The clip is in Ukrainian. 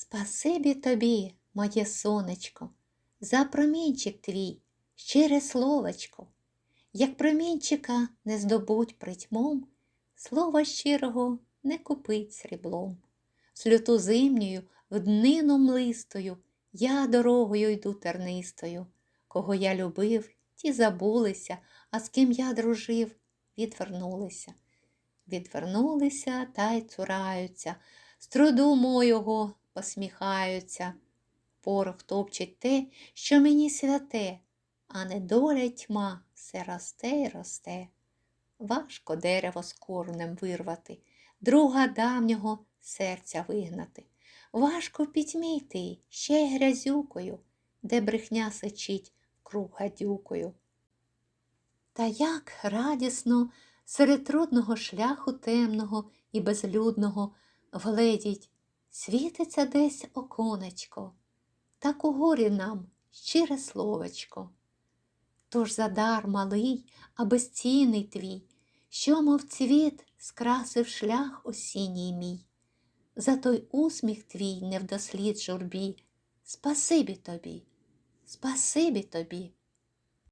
Спасибі тобі, моє сонечко, за промінчик твій, щире словечко. Як промінчика не здобуть притьмом, слова щирого не купить сріблом. Слюту зимнюю, в днину млистою, я дорогою йду тернистою. Кого я любив, ті забулися, а з ким я дружив, відвернулися. Відвернулися та й цураються, з труду мого посміхаються. Порох топчить те, що мені святе, а недоля тьма все росте й росте. Важко дерево з корнем вирвати, друга давнього серця вигнати. Важко в пітьмі йти, ще й грязюкою, де брехня сичить круг гадюкою. Та як радісно серед трудного шляху темного і безлюдного вгледіть, світиться десь оконечко, так у горі нам щире словечко. Тож задар малий, а безцінний твій, що, мов цвіт, скрасив шлях осінній мій. За той усміх твій невдослід журбі, спасибі тобі, спасибі тобі.